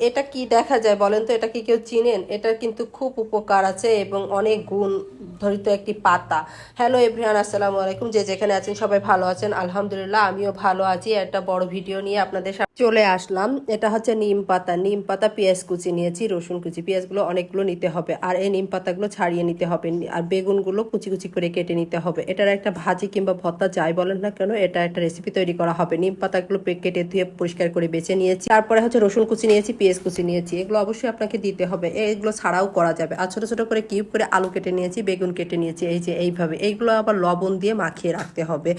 এটা কি দেখা যায় বলেন তো? এটা কি কেউ চিনেন? এটা কিন্তু খুব উপকার আছে এবং অনেক গুণ ধরিত একটি পাতা। হ্যালো এভরিয়ান আসসালামু আলাইকুম। যে যেখানে আছেন সবাই ভালো আছেন। আলহামদুলিল্লাহ, আমিও ভালো আছি। একটা বড় ভিডিও নিয়ে আপনাদের চলে আসলাম। এটা হচ্ছে নিম পাতা। নিম পাতা পেঁয়াজ কুচি নিয়েছি, রসুন কুচি। পেঁয়াজগুলো অনেকগুলো নিতে হবে আর এই নিম পাতাগুলো ছাড়িয়ে নিতে হবে। আর বেগুনগুলো কুচি কুচি করে কেটে নিতে হবে। এটার একটা ভাজি কিংবা ভর্তা যাই বলেন না কেন, এটা একটা রেসিপি তৈরি করা হবে। নিম পাতাগুলো কেটে ধুয়ে পরিষ্কার করে বেছে নিয়েছি। তারপরে হচ্ছে রসুন কুচি নিয়েছি পেঁয়াজ কুচি নিয়েছি, এগুলো অবশ্যই আপনাকে দিতে হবে। এগুলো ছাড়াও করা যাবে। আর ছোটো ছোটো করে কিউব করে আলু কেটে নিয়েছি, বেগুন কেটে নিয়েছি, এই যে এইভাবে। এইগুলো আবার লবণ দিয়ে মাখিয়ে রাখতে হবে।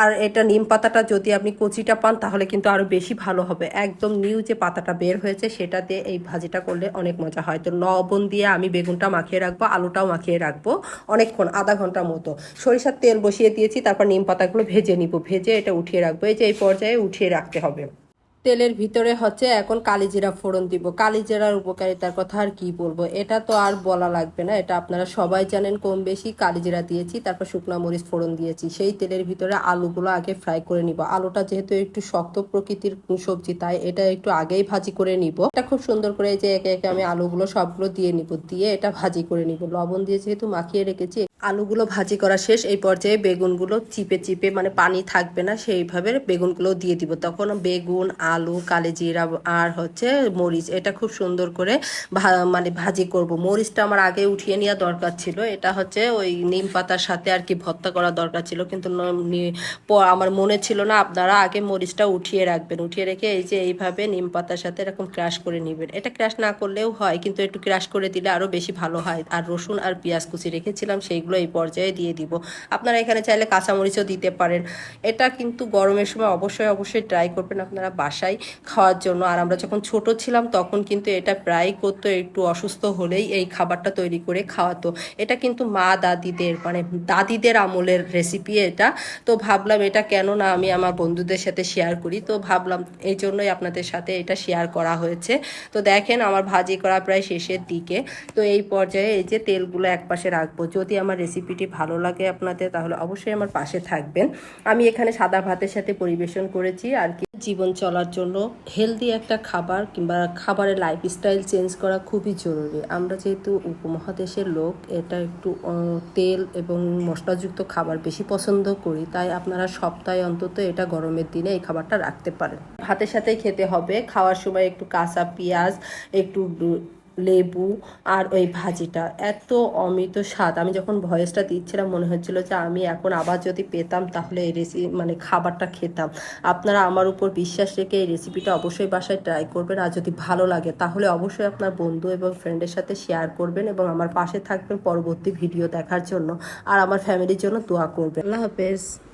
আর এটা নিম পাতাটা যদি আপনি কচিটা পান, তাহলে কিন্তু আরও বেশি ভালো হবে। একদম নিউ যে পাতাটা বের হয়েছে, সেটা দিয়ে এই ভাজিটা করলে অনেক মজা হয়। তো লবণ দিয়ে আমি বেগুনটা মাখিয়ে রাখব, আলুটাও মাখিয়ে রাখব অনেকক্ষণ, আধা ঘণ্টা মতো। সরিষার তেল বসিয়ে দিয়েছি, তারপর নিম পাতাগুলো ভেজে নিব। ভেজে এটা উঠিয়ে রাখব। এই যে এই পর্যায়ে উঠিয়ে রাখতে হবে। তেলের ভিতরে হচ্ছে এখন কালিজিরা ফোড়ন দিব। কালিজিরার উপকারিতার কথা আর কি বলব? এটা তো আর বলা লাগবে না। এটা আপনারা সবাই জানেন কম বেশি কালিজিরা দিয়েছি, তারপর শুকনা মরিচ ফোড়ন দিয়েছি। সেই তেলের ভিতরে আলুগুলো আগে ফ্রাই করে নিব। আলুটা যেহেতু একটু শক্ত প্রকৃতির সবজি, তাই এটা একটু আগেই ভাজি করে নিব। এটা খুব সুন্দর করে যে একে একে আমি আলুগুলো সবগুলো দিয়ে নিব, দিয়ে এটা ভাজি করে নিব। লবণ দিয়ে যেহেতু মাখিয়ে রেখেছি আলুগুলো ভাজি করা শেষ, এই পর্যায়ে বেগুনগুলো চিপে চিপে মানে পানি থাকবে না, সেইভাবে বেগুনগুলো দিয়ে দিব। তখন বেগুন, আলু, কালেজিরা আর হচ্ছে মরিচ, এটা খুব সুন্দর করে মানে ভাজি করব। মরিচটা আমার আগে উঠিয়ে নেওয়া দরকার ছিল, এটা হচ্ছে ওই নিম পাতার সাথে আর কি ভর্তা করা দরকার ছিল, কিন্তু আমার মনে ছিল না, আপনারা আগে মরিচটা উঠিয়ে রাখবেন, উঠিয়ে রেখে এই যে এইভাবে নিম পাতার সাথে এরকম ক্রাশ করে নেবেন। এটা ক্রাশ না করলেও হয়, কিন্তু একটু ক্রাশ করে দিলে আরও বেশি ভালো হয়। আর রসুন আর পেঁয়াজ কুচি রেখেছিলাম, সেইগুলো এই পর্যায়ে দিয়ে দিব। আপনারা এখানে চাইলে কাঁচামরিচও দিতে পারেন। এটা কিন্তু গরমের সময় অবশ্যই অবশ্যই ট্রাই করবেন আপনারা বাসায় খাওয়ার জন্য। আর আমরা যখন ছোট ছিলাম তখন কিন্তু এটা প্রায় করতো, একটু অসুস্থ হলেই এই খাবারটা তৈরি করে খাওয়াতো। এটা কিন্তু মা দাদিদের মানে দাদিদের আমলের রেসিপি এটা। তো ভাবলাম এটা কেন না আমি আমার বন্ধুদের সাথে শেয়ার করি। তো ভাবলাম এই জন্যই আপনাদের সাথে এটা শেয়ার করা হয়েছে। তো দেখেন আমার ভাজি করা প্রায় শেষের দিকে। তো এই পর্যায়ে এই যে তেলগুলো এক পাশে রাখব। যদি আমার রেসিপিটি ভালো লাগে আপনাদের, তাহলে অবশ্যই আমার পাশে থাকবেন। আমি এখানে সাদা ভাতের সাথে পরিবেশন করেছি, আর কি। জীবন চলার জন্য হেলদি একটা খাবার কিংবা খাবারের লাইফস্টাইল চেঞ্জ করা খুবই জরুরি। আমরা যেহেতু উপমহাদেশের লোক, এটা একটু তেল এবং মশলাযুক্ত খাবার বেশি পছন্দ করি, তাই আপনারা সপ্তাহে অন্তত এটা গরমের দিনে এই খাবারটা রাখতে পারেন। ভাতের সাথেই খেতে হবে, খাওয়ার সময় একটু কাঁচা পেঁয়াজ, একটু লেবু আর ওই ভাজিটা। এত অমিত স্বাদ। আমি যখন ভয়েসটা দিচ্ছিলাম, মনে হচ্ছিল যে আমি এখন আবার যদি পেতাম, তাহলে এই রেসিপি মানে খাবারটা খেতাম। আপনারা আমার উপর বিশ্বাস রেখে এই রেসিপিটা অবশ্যই বাসায় ট্রাই করবেন। আর যদি ভালো লাগে, তাহলে অবশ্যই আপনার বন্ধু এবং ফ্রেন্ডের সাথে শেয়ার করবেন এবং আমার পাশে থাকবেন পরবর্তী ভিডিও দেখার জন্য। আর আমার ফ্যামিলির জন্য দোয়া করবেন। আল্লাহ হাফেজ।